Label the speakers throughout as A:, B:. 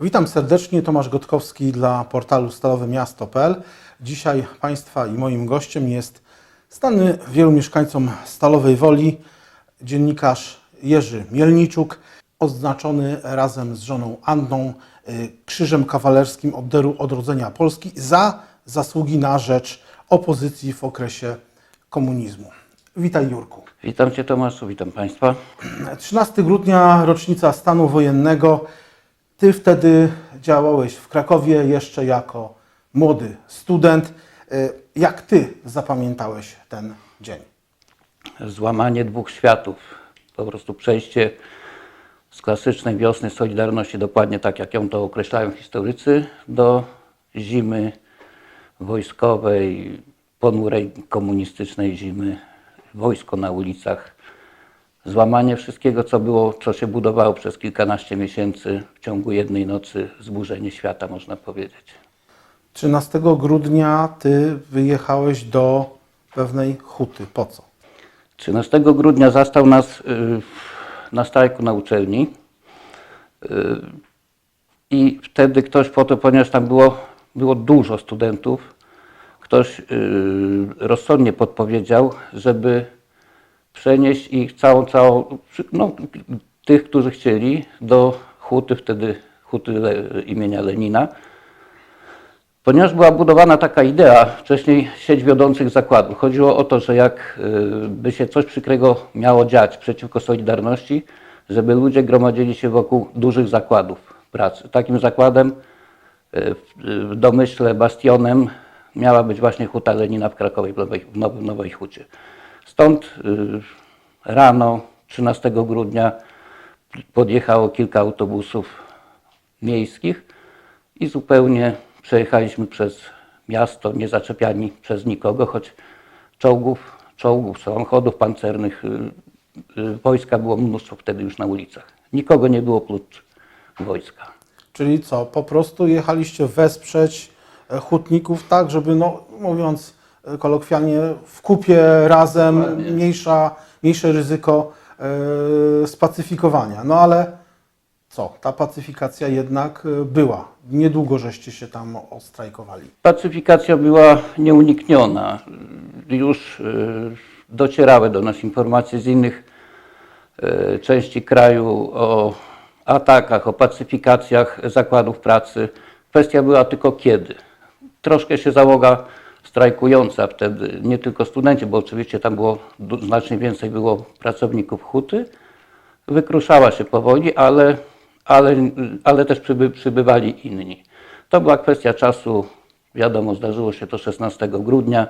A: Witam serdecznie, Tomasz Gotkowski dla portalu stalowymiasto.pl. Dzisiaj Państwa i moim gościem jest znany wielu mieszkańcom Stalowej Woli dziennikarz Jerzy Mielniczuk, odznaczony razem z żoną Anną y, Krzyżem Kawalerskim Orderu Odrodzenia Polski za zasługi na rzecz opozycji w okresie komunizmu. Witaj Jurku.
B: Witam Cię Tomaszu, witam Państwa.
A: 13 grudnia, rocznica stanu wojennego. Ty wtedy działałeś w Krakowie jeszcze jako młody student. Y, Jak ty zapamiętałeś ten dzień?
B: Złamanie dwóch światów, po prostu przejście z klasycznej wiosny Solidarności, dokładnie tak jak ją to określają historycy, do zimy wojskowej, ponurej komunistycznej zimy, wojsko na ulicach. Złamanie wszystkiego, co było, co się budowało przez kilkanaście miesięcy w ciągu jednej nocy, zburzenie świata, można powiedzieć.
A: 13 grudnia ty wyjechałeś do pewnej huty. Po co?
B: 13 grudnia zastał nas y, na strajku na uczelni. Y, I wtedy ktoś po to, ponieważ tam było, było dużo studentów, ktoś y, rozsądnie podpowiedział, żeby przenieść ich całą, całą, no, tych, którzy chcieli, do huty, wtedy huty imienia Lenina. Ponieważ była budowana taka idea, wcześniej sieć wiodących zakładów. Chodziło o to, że jak y, by się coś przykrego miało dziać przeciwko Solidarności, żeby ludzie gromadzili się wokół dużych zakładów pracy. Takim zakładem y, w- w domyśle bastionem miała być właśnie huta Lenina w Krakowie, w Nowej, w Now- Nowej Hucie. Stąd y, rano 13 grudnia podjechało kilka autobusów miejskich i zupełnie przejechaliśmy przez miasto, nie zaczepiani przez nikogo, choć czołgów, czołgów, samochodów pancernych, y, y, wojska było mnóstwo wtedy już na ulicach. Nikogo nie było prócz wojska.
A: Czyli co? Po prostu jechaliście wesprzeć e, hutników tak, żeby, no, mówiąc kolokwialnie, w kupie razem
B: Dokładnie.
A: mniejsza, mniejsze ryzyko e, spacyfikowania. No ale co? Ta pacyfikacja jednak e, była. Niedługo żeście się tam ostrajkowali.
B: Pacyfikacja była nieunikniona. Już y, docierały do nas informacje z innych części kraju o atakach, o pacyfikacjach zakładów pracy. Kwestia była tylko kiedy. Troszkę się załoga strajkująca wtedy, nie tylko studenci, bo oczywiście tam było znacznie więcej było pracowników huty, wykruszała się powoli, ale, ale, ale też przyby, przybywali inni. To była kwestia czasu, wiadomo, zdarzyło się to 16 grudnia,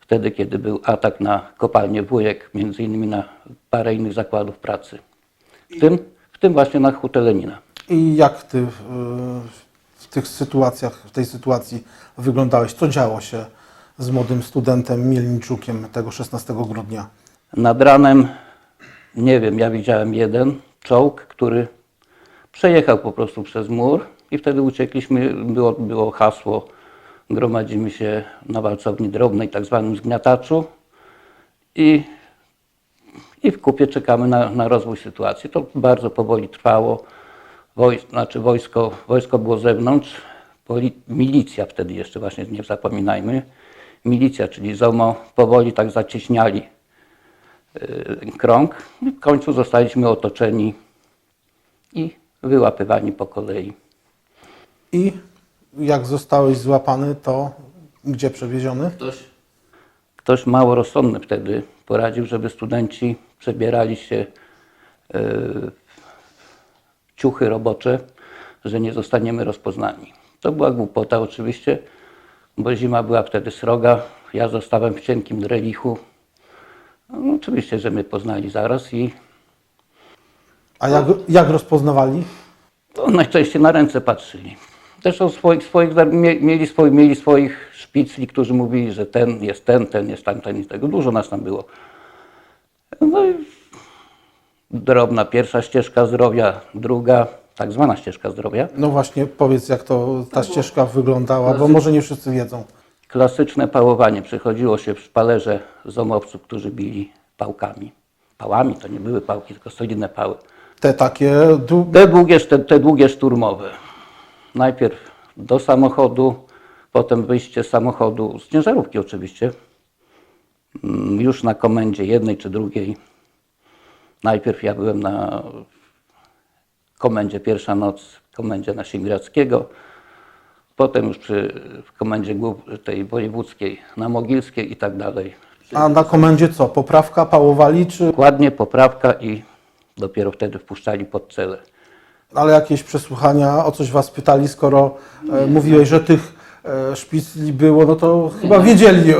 B: wtedy kiedy był atak na kopalnię Wujek, między innymi na parę innych zakładów pracy. W tym, w tym właśnie na hutę Lenina.
A: I jak ty w tych sytuacjach, w tej sytuacji wyglądałeś? Co działo się z młodym studentem Mielniczukiem tego 16 grudnia?
B: Nad ranem, nie wiem, ja widziałem jeden czołg, który przejechał po prostu przez mur i wtedy uciekliśmy, było, było hasło gromadzimy się na walcowni drobnej, tak zwanym zgniataczu i, i w kupie czekamy na, na rozwój sytuacji. To bardzo powoli trwało, znaczy wojsko, wojsko było zewnątrz, milicja wtedy jeszcze właśnie, nie zapominajmy, milicja, czyli ZOMO, powoli tak zacieśniali y, krąg. I w końcu zostaliśmy otoczeni i wyłapywani po kolei.
A: I jak zostałeś złapany, to gdzie przewieziony?
B: Ktoś, ktoś mało rozsądny wtedy poradził, żeby studenci przebierali się y, w ciuchy robocze, że nie zostaniemy rozpoznani. To była głupota oczywiście, bo zima była wtedy sroga. Ja zostałem w cienkim drelichu. No, oczywiście, że mnie poznali zaraz i
A: A jak, jak rozpoznawali?
B: To najczęściej na ręce patrzyli. Zresztą swoich, swoich, mie- mieli, swoich, mieli swoich szpicli, którzy mówili, że ten jest ten, ten jest tamten i tego. Dużo nas tam było. No i drobna pierwsza ścieżka zdrowia, druga, tak zwana ścieżka zdrowia.
A: No właśnie, powiedz jak to ta ścieżka wyglądała, bo może nie wszyscy wiedzą.
B: Klasyczne pałowanie. Przychodziło się w szpalerze zomowców, którzy bili pałkami. Pałami to nie były pałki, tylko solidne pały.
A: Te takie,
B: Te długie, te, te długie szturmowe. najpierw do samochodu, potem wyjście z samochodu, z ciężarówki oczywiście, Mm, już na komendzie jednej czy drugiej. Najpierw ja byłem na komendzie pierwsza noc, w komendzie na Simirackiego, potem już przy, w komendzie tej wojewódzkiej na Mogilskiej i tak dalej.
A: A na komendzie co? Poprawka, pałowali, czy...
B: Dokładnie poprawka i dopiero wtedy wpuszczali pod celę.
A: Ale jakieś przesłuchania, o coś was pytali, skoro e, mówiłeś, że tych e, szpicli było, no to chyba wiedzieli. E,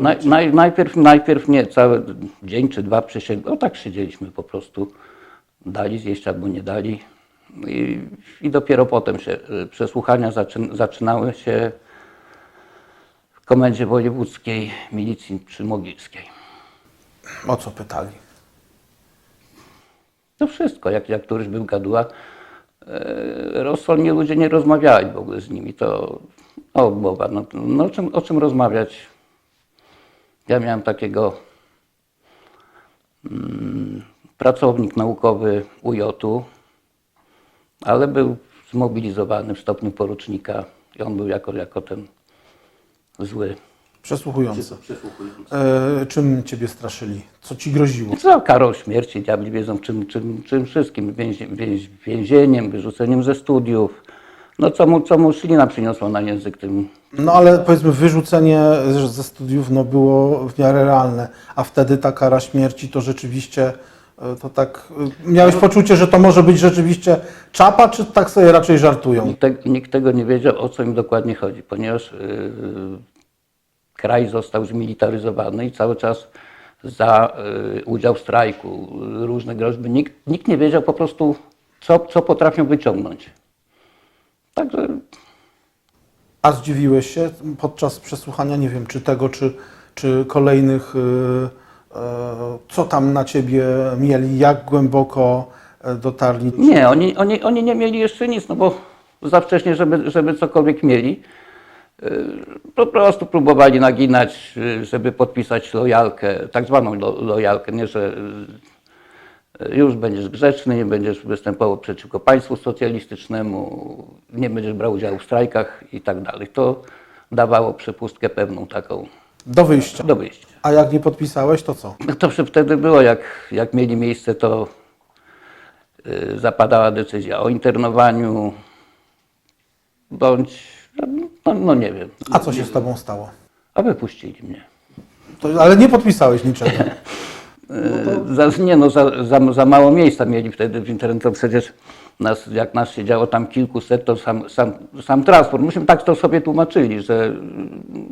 B: Naj, naj, najpierw, najpierw nie, cały dzień czy dwa przysięgli, o tak siedzieliśmy po prostu. Dali zjeść albo nie dali. I, i dopiero potem się y, przesłuchania zaczyn, zaczynały się w komendzie wojewódzkiej milicji przy Mogilskiej.
A: o co pytali?
B: To wszystko, jak, jak któryś był gaduła, e, rozsądnie ludzie nie rozmawiali w ogóle z nimi. To o, mowa, no, no o, czym, o czym rozmawiać? Ja miałem takiego mm, pracownik naukowy UJ-u, ale był zmobilizowany w stopniu porucznika i on był jako, jako ten zły.
A: Przesłuchujący. E, czym ciebie straszyli? Co ci groziło?
B: Za karą śmierci, diabli wiedzą czym, czym, czym wszystkim, więzie, więź, więzieniem, wyrzuceniem ze studiów. No co mu, co mu ślina przyniosła na język tym.
A: No ale powiedzmy wyrzucenie ze studiów no, było w miarę realne, a wtedy ta kara śmierci to rzeczywiście to tak... e, Miałeś poczucie, że to może być rzeczywiście czapa, czy tak sobie raczej żartują?
B: Nikt, te, nikt tego nie wiedział, o co im dokładnie chodzi, ponieważ yy, kraj został zmilitaryzowany i cały czas za udział w strajku, różne groźby, nikt, nikt nie wiedział po prostu, co, co potrafią wyciągnąć. Także
A: A zdziwiłeś się podczas przesłuchania, nie wiem, czy tego, czy, czy kolejnych, y, co tam na ciebie mieli, jak głęboko y, dotarli?
B: Nie, oni, oni, oni nie mieli jeszcze nic, no bo za wcześnie, żeby, żeby cokolwiek mieli. Yy, Po prostu próbowali naginać, żeby podpisać lojalkę, tak zwaną lo, lojalkę, nie, że już będziesz grzeczny, nie będziesz występował przeciwko państwu socjalistycznemu, nie będziesz brał udziału w strajkach i tak dalej. To dawało przepustkę pewną taką
A: Do wyjścia.
B: do wyjścia.
A: A jak nie podpisałeś, to co?
B: No to wtedy było, jak, jak mieli miejsce, to y, zapadała decyzja o internowaniu, bądź, no, no nie wiem,
A: A co się z tobą stało?
B: a wypuścili mnie.
A: To, ale nie podpisałeś niczego.
B: Y, Za, nie no, za, za, za mało miejsca mieli wtedy w internecie, przecież nas, jak nas siedziało tam kilkuset, to sam, sam, sam transport. Myśmy tak to sobie tłumaczyli, że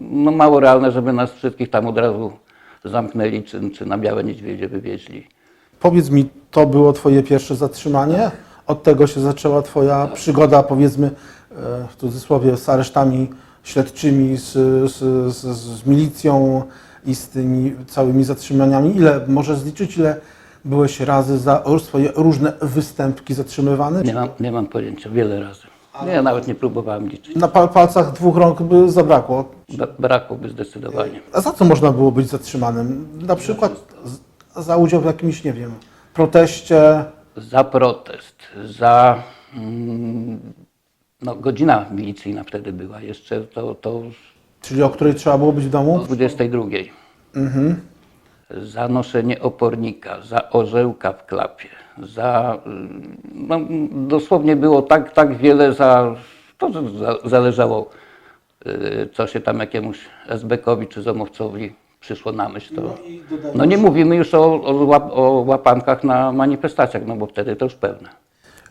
B: no mało realne, żeby nas wszystkich tam od razu zamknęli, czy, czy na Białe Niedźwiedzie wywieźli.
A: Powiedz mi, to było twoje pierwsze zatrzymanie? Od tego się zaczęła twoja przygoda, powiedzmy, e, w cudzysłowie, z aresztami śledczymi, z, z, z, z milicją i z tymi całymi zatrzymaniami. Ile, możesz zliczyć, ile byłeś razy za swoje różne występki zatrzymywany?
B: Nie mam, nie mam pojęcia, wiele razy. Ja nawet nie próbowałem liczyć.
A: Na pa- palcach dwóch rąk by zabrakło.
B: Ba- Brakłoby zdecydowanie.
A: A za co można było być zatrzymanym? Na przykład z- za udział w jakimś, nie wiem, proteście,
B: Za protest, za. Mm, no, godzina milicyjna wtedy była jeszcze, to, to
A: czyli o której trzeba było być w domu?
B: o 22. Za noszenie opornika, za orzełka w klapie, za. No, dosłownie było tak, tak wiele za. To za- zależało, y, co się tam jakiemuś SB-kowi czy zamowcowi przyszło na myśl. To, no nie mówimy już o, o, łap, o łapankach na manifestacjach, no bo wtedy to już pewne.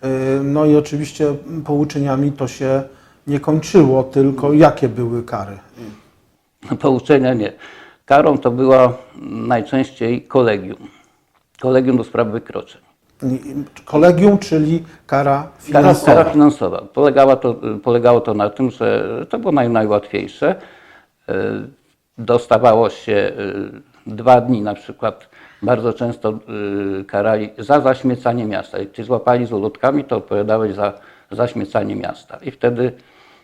A: Yy, No i oczywiście pouczeniami to się nie kończyło, tylko jakie były kary?
B: Pouczenia nie. Karą to była najczęściej kolegium. Kolegium do spraw wykroczeń.
A: Kolegium, czyli kara
B: Kara,
A: finansowa.
B: kara finansowa. Polegało to, polegało to na tym, że to było naj, najłatwiejsze. E, Dostawało się e, dwa dni na przykład. Bardzo często e, karali za zaśmiecanie miasta. Jak cię złapali z ulotkami, to odpowiadałeś za zaśmiecanie miasta. I wtedy,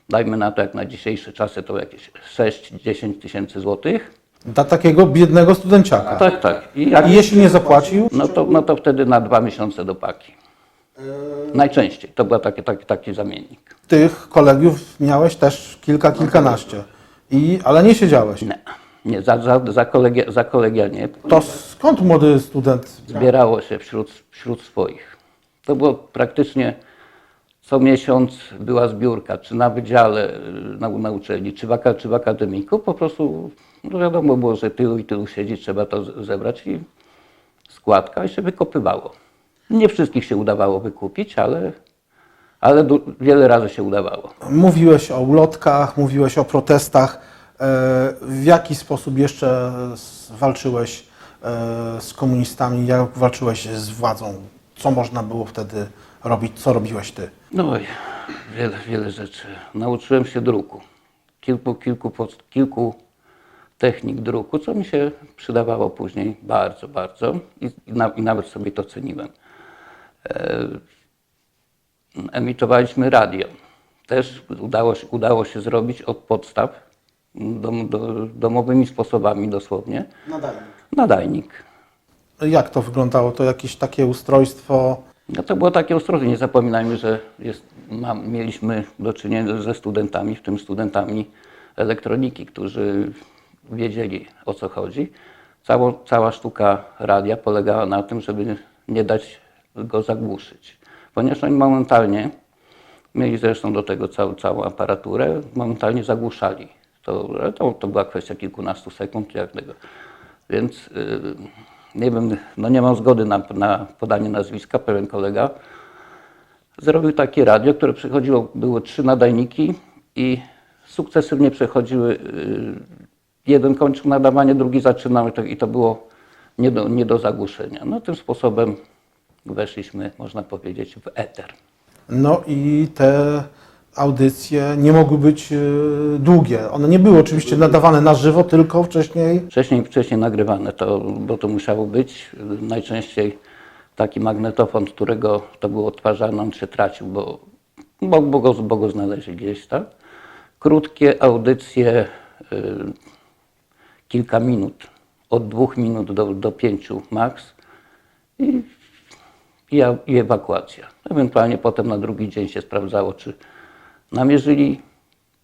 B: dajmy na to jak na dzisiejsze czasy, to jakieś 6-10 tysięcy złotych.
A: Dla takiego biednego studenciaka.
B: Tak, tak. I jak,
A: I jeśli nie zapłacił,
B: no, to, no to wtedy na dwa miesiące do paki. Najczęściej. To był taki, taki, taki zamiennik.
A: Tych kolegiów miałeś też kilka, kilkanaście. I, ale nie siedziałeś.
B: Nie, nie za, za, za, kolegia, za kolegia nie.
A: To skąd młody student?
B: Zbierało się wśród, wśród swoich. To było praktycznie co miesiąc była zbiórka, czy na wydziale, y, na, na uczelni, czy w, czy w akademiku. Po prostu no wiadomo było, że tylu i tylu siedzi, trzeba to zebrać i składka i się wykopywało. Nie wszystkich się udawało wykupić, ale, ale wiele razy się udawało.
A: Mówiłeś o ulotkach, mówiłeś o protestach. E, W jaki sposób jeszcze walczyłeś e, z komunistami? Jak walczyłeś z władzą? Co można było wtedy robić? Co robiłeś ty?
B: No wiele, wiele rzeczy. Nauczyłem się druku. Kilku, kilku, pod- kilku technik druku, co mi się przydawało później bardzo, bardzo i, i, na, i nawet sobie to ceniłem. E, emitowaliśmy radio. Też udało się, udało się zrobić od podstaw dom, do, domowymi sposobami dosłownie.
A: Nadajnik.
B: Nadajnik.
A: Jak to wyglądało? To jakieś takie ustrojstwo?
B: No to było takie ostrożnie. Nie zapominajmy, że jest, mieliśmy do czynienia ze studentami, w tym studentami elektroniki, którzy wiedzieli o co chodzi. Cało, cała sztuka radia polegała na tym, żeby nie dać go zagłuszyć. Ponieważ oni momentalnie, mieli zresztą do tego całą, całą aparaturę, momentalnie zagłuszali. To, to, to była kwestia kilkunastu sekund, jak tego. Więc yy, nie wiem, no nie mam zgody na, na podanie nazwiska, pewien kolega zrobił takie radio, które przechodziło, były trzy nadajniki i sukcesywnie przechodziły, yy, jeden kończył nadawanie, drugi zaczynał i to, i to było nie do, nie do zagłuszenia. No tym sposobem weszliśmy, można powiedzieć, w eter.
A: No i te audycje nie mogły być e, długie. One nie były oczywiście nadawane na żywo, tylko wcześniej
B: Wcześniej, wcześniej nagrywane, to, bo to musiało być. Najczęściej taki magnetofon, którego to było odtwarzane, on się tracił, bo, bo, bo, go, go gdzieś, tak? Krótkie audycje, y, kilka minut, od dwóch minut do, do pięciu max i, i, i ewakuacja. Ewentualnie potem na drugi dzień się sprawdzało, czy namierzyli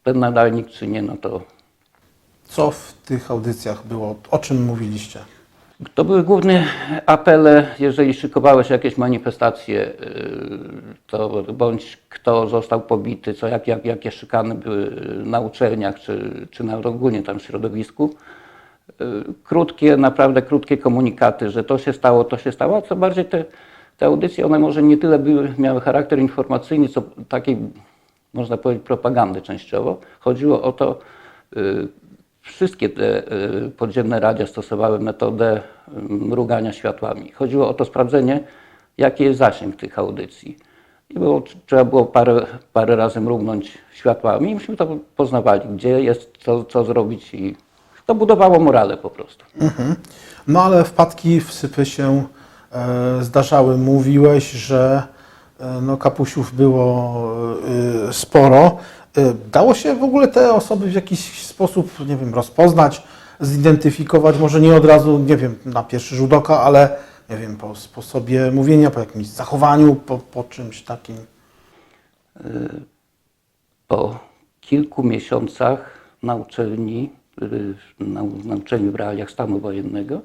B: ten nadajnik, czy nie, no to
A: co w tych audycjach było? O czym mówiliście?
B: To były główne apele, jeżeli szykowały się jakieś manifestacje, yy, to bądź kto został pobity, co, jak, jak, jakie szykany były na uczelniach, czy, czy na ogólnie tam w środowisku. Yy, Krótkie, naprawdę krótkie komunikaty, że to się stało, to się stało, a co bardziej te, te audycje, one może nie tyle były, miały charakter informacyjny, co takiej, można powiedzieć, propagandy częściowo. Chodziło o to, yy, Wszystkie te y, podziemne radia stosowały metodę y, mrugania światłami. Chodziło o to sprawdzenie, jaki jest zasięg tych audycji. I było, trzeba było parę, parę razy mrugnąć światłami i myśmy to poznawali, gdzie jest, co, co zrobić i to budowało morale po prostu.
A: No ale wpadki, wsypy się e, zdarzały. Mówiłeś, że no, kapusiów było e, sporo. E, dało się w ogóle te osoby w jakiś sposób, nie wiem, rozpoznać, zidentyfikować, może nie od razu, nie wiem, na pierwszy rzut oka, ale nie wiem, po sposobie mówienia, po jakimś zachowaniu, po, po czymś takim.
B: Po kilku miesiącach na uczelni, na, na uczelni w realiach stanu wojennego,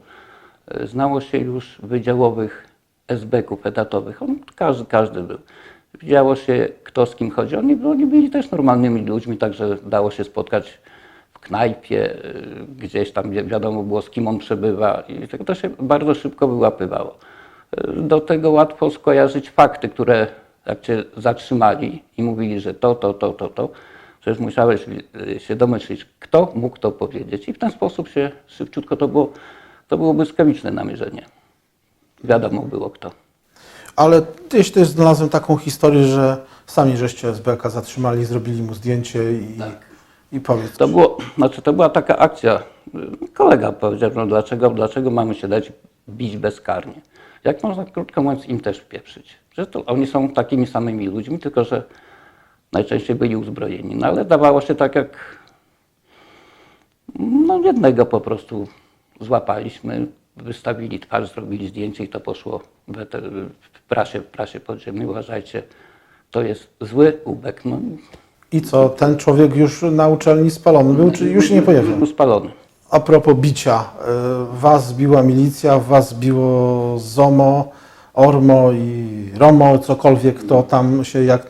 B: znało się już wydziałowych SB-ków etatowych. On, każdy, każdy był. Widziało się, kto z kim chodzi. Oni, oni byli też normalnymi ludźmi, także dało się spotkać w knajpie, y, gdzieś tam wi- wiadomo było, z kim on przebywa i tak to się bardzo szybko wyłapywało. Y, Do tego łatwo skojarzyć fakty, które jak cię zatrzymali i mówili, że to, to, to, to, to, przecież musiałeś y, się domyślić, kto mógł to powiedzieć i w ten sposób się szybciutko to było, to było błyskawiczne namierzenie. Wiadomo było kto.
A: Ale gdzieś też znalazłem taką historię, że sami żeście SBK zatrzymali, zrobili mu zdjęcie i, i powiedz.
B: To, było, znaczy to była taka akcja. Kolega powiedział, no dlaczego, dlaczego mamy się dać bić bezkarnie. Jak można, krótko mówiąc, im też pieprzyć. Że to oni są takimi samymi ludźmi, tylko że najczęściej byli uzbrojeni. No ale dawało się tak jak no jednego po prostu złapaliśmy, wystawili twarz, zrobili zdjęcie i to poszło w, w prasie, w prasie podziemnej. Uważajcie, to jest zły ubek. No,
A: I co, ten człowiek już na uczelni spalony był, czy już nie pojawił?
B: był spalony.
A: A propos bicia, y, was biła milicja, was biło ZOMO, ORMO i ROMO, cokolwiek to tam się, jak,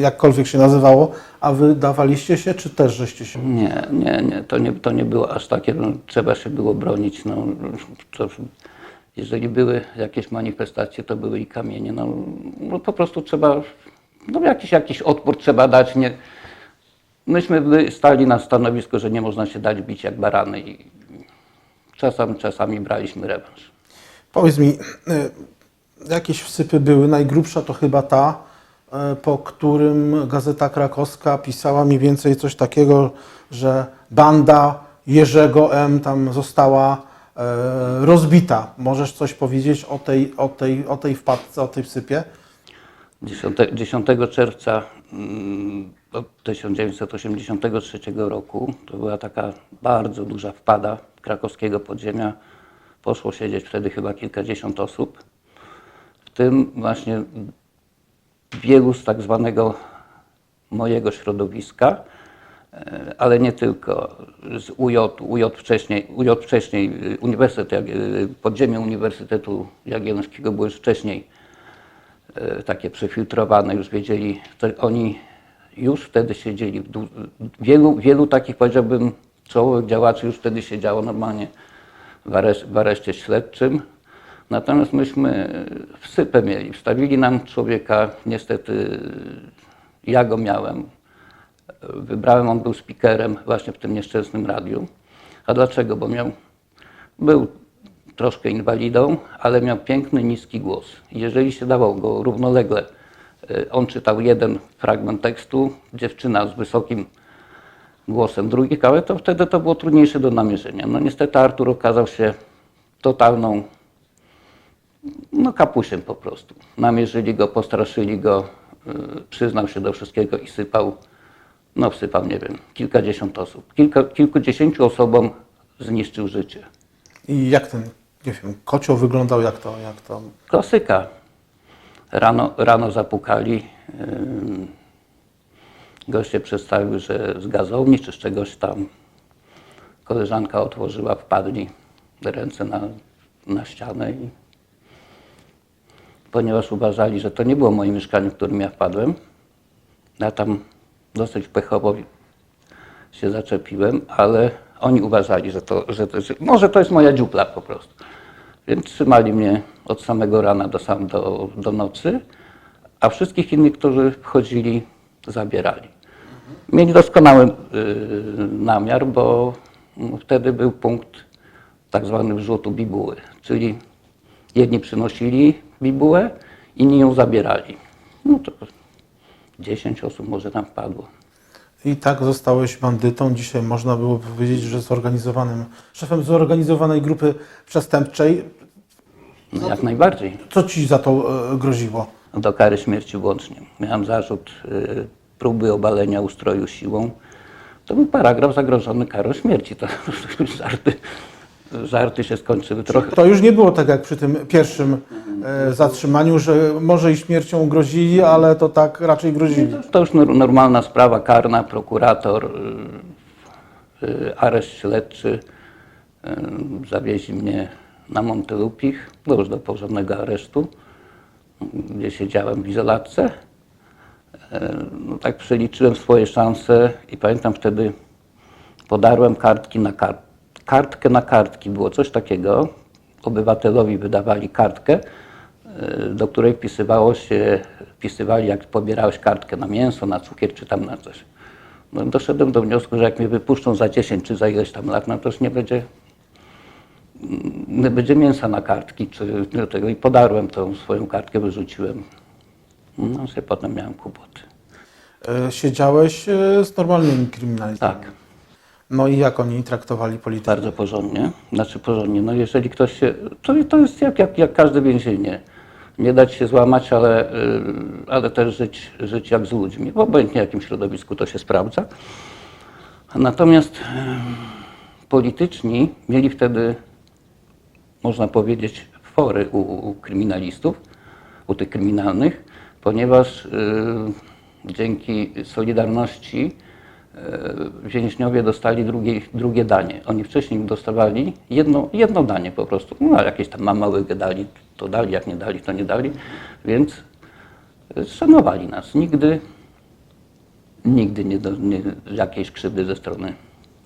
A: jakkolwiek się nazywało, a wy dawaliście się, czy też żeście się...
B: Nie, nie, nie, to nie, to nie było aż takie, no, trzeba się było bronić. No, to, jeżeli były jakieś manifestacje, to były i kamienie. No, no po prostu trzeba, no jakiś, jakiś odpór trzeba dać. Nie, myśmy stali na stanowisku, że nie można się dać bić jak barany i czasami, czasami braliśmy rewanż.
A: Powiedz mi, y, jakieś wsypy były, najgrubsza to chyba ta, po którym Gazeta Krakowska pisała mniej więcej coś takiego, że banda Jerzego M. tam została y, rozbita. Możesz coś powiedzieć o tej, o tej, o tej wpadce, o tej wsypie?
B: 10, 10 czerwca mm, do 1983 roku to była taka bardzo duża wpada krakowskiego podziemia. Poszło siedzieć wtedy chyba kilkadziesiąt osób, w tym właśnie wielu z tak zwanego mojego środowiska, e, ale nie tylko, z UJ, UJ wcześniej, UJ wcześniej, Uniwersytet, podziemie Uniwersytetu Jagiellońskiego było już wcześniej e, takie przefiltrowane, już wiedzieli, oni już wtedy siedzieli, wielu, wielu takich powiedziałbym czołowych działaczy już wtedy siedziało normalnie w areszcie śledczym. Natomiast myśmy wsypę mieli, wstawili nam człowieka, niestety ja go miałem, wybrałem, on był speakerem właśnie w tym nieszczęsnym radiu. A dlaczego? Bo miał, był troszkę inwalidą, ale miał piękny, niski głos. Jeżeli się dawał go równolegle, e, on czytał jeden fragment tekstu, dziewczyna z wysokim głosem drugi kawałek, to wtedy to było trudniejsze do namierzenia. No niestety Artur okazał się totalną, no kapusiem po prostu. Namierzyli go, postraszyli go, y, przyznał się do wszystkiego i sypał, no wsypał, nie wiem, kilkadziesiąt osób. Kilka, kilkudziesięciu osobom zniszczył życie.
A: I jak ten, nie wiem, kocioł wyglądał, jak to, jak to...
B: Klasyka. Rano, rano zapukali. ym, Goście przedstawił, że z gazowni czy z czegoś tam. Koleżanka otworzyła, wpadli ręce na, na ścianę i ponieważ uważali, że to nie było moje mieszkanie, w którym ja wpadłem, ja tam dosyć pechowo się zaczepiłem, ale oni uważali, że to, że to że może to jest moja dziupla po prostu. Więc trzymali mnie od samego rana do, sam, do, do nocy, a wszystkich innych, którzy wchodzili, zabierali. Mieli doskonały y, namiar, bo wtedy był punkt tak zwany wrzutu bibuły, czyli jedni przynosili bibułę, inni ją zabierali. No to 10 osób może tam wpadło.
A: I tak zostałeś bandytą. Dzisiaj można było powiedzieć, że zorganizowanym, szefem zorganizowanej grupy przestępczej.
B: No, jak najbardziej.
A: Co ci za to e, groziło?
B: do kary śmierci włącznie. Miałem zarzut y, próby obalenia ustroju siłą. To był paragraf zagrożony karą śmierci. To żarty, żarty się skończyły trochę.
A: To już nie było tak jak przy tym pierwszym e, zatrzymaniu, że może i śmiercią grozili, ale to tak raczej grozili.
B: To już nor- normalna sprawa karna, prokurator, y, y, areszt śledczy. y, Zawieźli mnie na Montelupich, no już do porządnego aresztu, gdzie siedziałem w izolatce. E, No tak przeliczyłem swoje szanse i pamiętam wtedy podarłem kartki na kart, kartkę na kartki. Było coś takiego. Obywatelowi wydawali kartkę, e, do której wpisywało się, wpisywali jak pobierałeś kartkę na mięso, na cukier czy tam na coś. No, doszedłem do wniosku, że jak mnie wypuszczą za 10 czy za ileś tam lat, no to już nie będzie, nie będzie mięsa na kartki czy do tego. I podarłem tą swoją kartkę, wyrzuciłem. No się potem miałem kłopoty.
A: E, Siedziałeś e, z normalnymi kryminalistami.
B: Tak.
A: No i jak oni traktowali politykę?
B: Bardzo porządnie. Znaczy porządnie. No jeżeli ktoś się. To, to jest jak, jak, jak każde więzienie. Nie dać się złamać, ale, y, ale też żyć, żyć jak z ludźmi. W obojętnie jakim środowisku to się sprawdza. Natomiast y, polityczni mieli wtedy można powiedzieć, fory u, u kryminalistów, u tych kryminalnych, ponieważ y, dzięki Solidarności więźniowie dostali drugie, drugie danie. Oni wcześniej dostawali jedno, jedno danie po prostu. No, jakieś tam małe dali, to dali, jak nie dali, to nie dali. Więc y, szanowali nas. Nigdy, nigdy nie, do, nie jakiejś krzywdy ze strony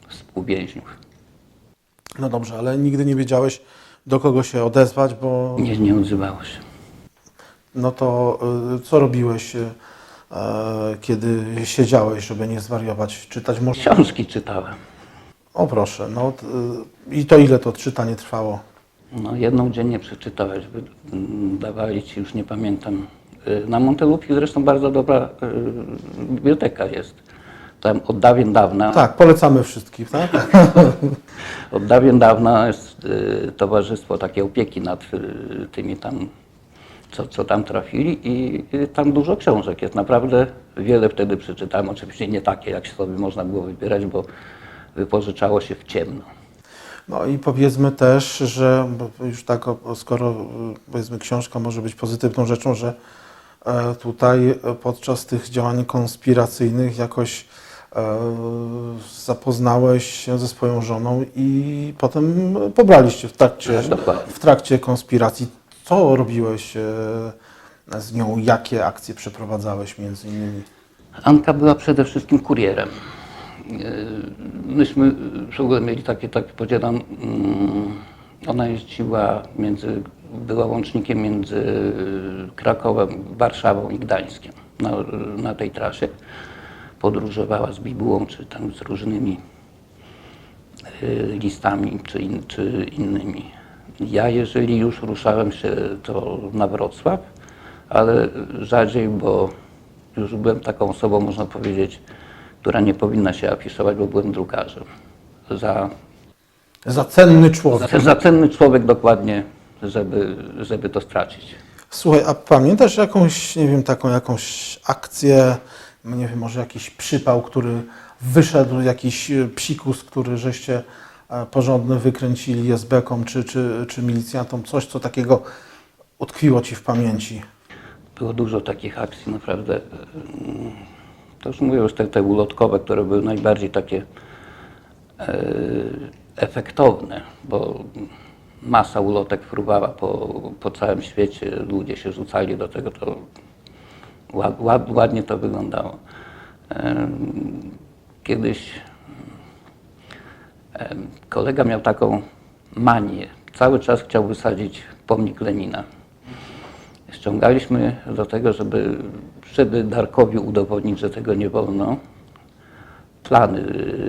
B: współwięźniów.
A: No dobrze, ale nigdy nie wiedziałeś, do kogo się odezwać, bo
B: Nie, nie odzywało się.
A: no to y, co robiłeś, e, kiedy siedziałeś, żeby nie zwariować? Czytać może?
B: Książki czytałem.
A: O proszę, no y, i to ile to czytanie trwało?
B: No, jedną dziennie przeczytałeś, by- m, dawali ci, już nie pamiętam. Y, Na Montelupi zresztą bardzo dobra y, biblioteka jest. Tam od dawien dawna,
A: Tak, polecamy wszystkich, tak?
B: od dawien dawna jest towarzystwo takiej opieki nad tymi tam, co, co tam trafili i tam dużo książek jest. Naprawdę wiele wtedy przeczytałem. Oczywiście nie takie, jak sobie można było wybierać, bo wypożyczało się w ciemno.
A: No i powiedzmy też, że już tak, skoro y, powiedzmy książka może być pozytywną rzeczą, że e, tutaj e, podczas tych działań konspiracyjnych jakoś e, zapoznałeś się ze swoją żoną i potem pobraliście w trakcie,
B: Tak,
A: w trakcie konspiracji. Co robiłeś e, z nią? Jakie akcje przeprowadzałeś między innymi?
B: Anka była przede wszystkim kurierem. Yy, Myśmy w ogóle mieli takie, tak powiedziałem, mm, ona jeździła między, była łącznikiem między Krakowem, Warszawą i Gdańskiem na, na tej trasie. Podróżowała z bibułą czy tam z różnymi y, listami czy, in, czy innymi. Ja jeżeli już ruszałem się, to na Wrocław, ale rzadziej, bo już byłem taką osobą, można powiedzieć, która nie powinna się afiszować, bo byłem drukarzem. Za,
A: Za cenny człowiek.
B: za, za cenny człowiek dokładnie, żeby, żeby to stracić.
A: Słuchaj, a pamiętasz jakąś, nie wiem, taką jakąś akcję, nie wiem, może jakiś przypał, który wyszedł, jakiś e, psikus, który żeście porządny wykręcili SB-kom czy, czy, czy milicjantom, coś, co takiego utkwiło Ci w pamięci?
B: Było dużo takich akcji, naprawdę. To już mówię, już te, te ulotkowe, które były najbardziej takie e, efektowne, bo masa ulotek fruwała po, po całym świecie, ludzie się rzucali do tego, to ład, ład, ładnie to wyglądało. Kiedyś kolega miał taką manię, cały czas chciał wysadzić pomnik Lenina. Ściągaliśmy do tego, żeby, żeby Darkowi udowodnić, że tego nie wolno, plany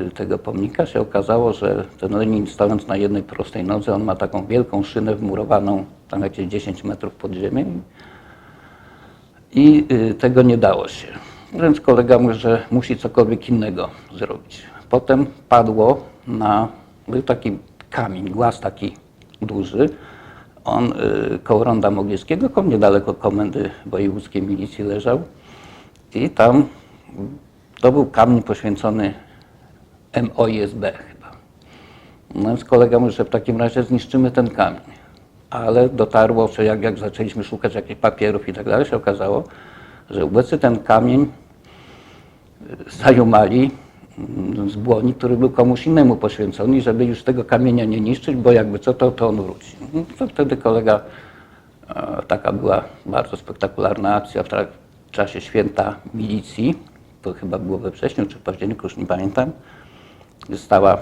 B: y, tego pomnika się okazało, że ten Lenin stojąc na jednej prostej nodze, on ma taką wielką szynę wmurowaną tam jakieś 10 metrów pod ziemię i y, tego nie dało się. Więc kolega mówi, że musi cokolwiek innego zrobić. Potem padło na, był taki kamień, głaz taki duży, on y, koło Ronda Mogielskiego, koło niedaleko komendy wojewódzkiej milicji leżał i tam to był kamień poświęcony MOISB chyba. No więc kolega mówi, że w takim razie zniszczymy ten kamień. Ale dotarło, że jak, jak zaczęliśmy szukać jakichś papierów i tak dalej, się okazało, że ubecy ten kamień y, zajumali z błoni, który był komuś innemu poświęcony żeby już tego kamienia nie niszczyć, bo jakby co, to, to on wróci. No to wtedy kolega, e, taka była bardzo spektakularna akcja w, czasie święta milicji, to chyba było we wrześniu czy w październiku, już nie pamiętam, stała,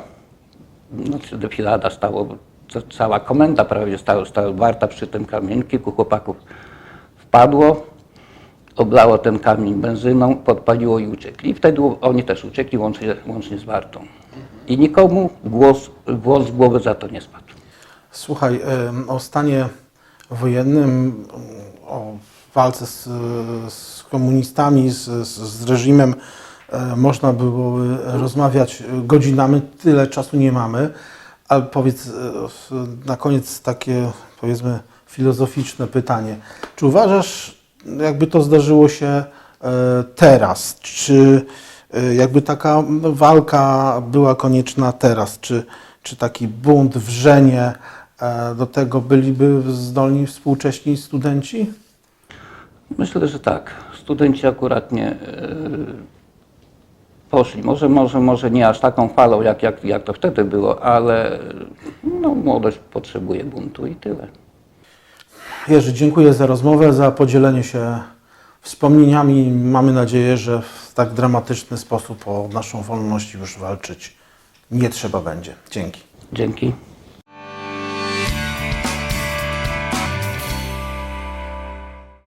B: no defilada stało, ca- cała komenda prawie stała, stała warta przy tym kamieniu, kilku chłopaków wpadło, oblało ten kamień benzyną, podpaliło i uciekli. I wtedy oni też uciekli łącznie, łącznie z Wartą. I nikomu głos, głos z głowy za to nie spadł.
A: Słuchaj, o stanie wojennym, o walce z, z komunistami, z, z, reżimem e, można byłoby rozmawiać godzinami, tyle czasu nie mamy, ale powiedz e, na koniec takie powiedzmy filozoficzne pytanie. Czy uważasz, jakby to zdarzyło się e, teraz, czy e, jakby taka walka była konieczna teraz, czy, czy taki bunt, wrzenie e, do tego byliby zdolni współcześni studenci?
B: Myślę, że tak. Studenci akurat nie poszli. Może, może, może nie aż taką falą, jak, jak, jak to wtedy było, ale no, młodość potrzebuje buntu i tyle.
A: Jerzy, dziękuję za rozmowę, za podzielenie się wspomnieniami. Mamy nadzieję, że w tak dramatyczny sposób o naszą wolność już walczyć nie trzeba będzie. Dzięki.
B: Dzięki.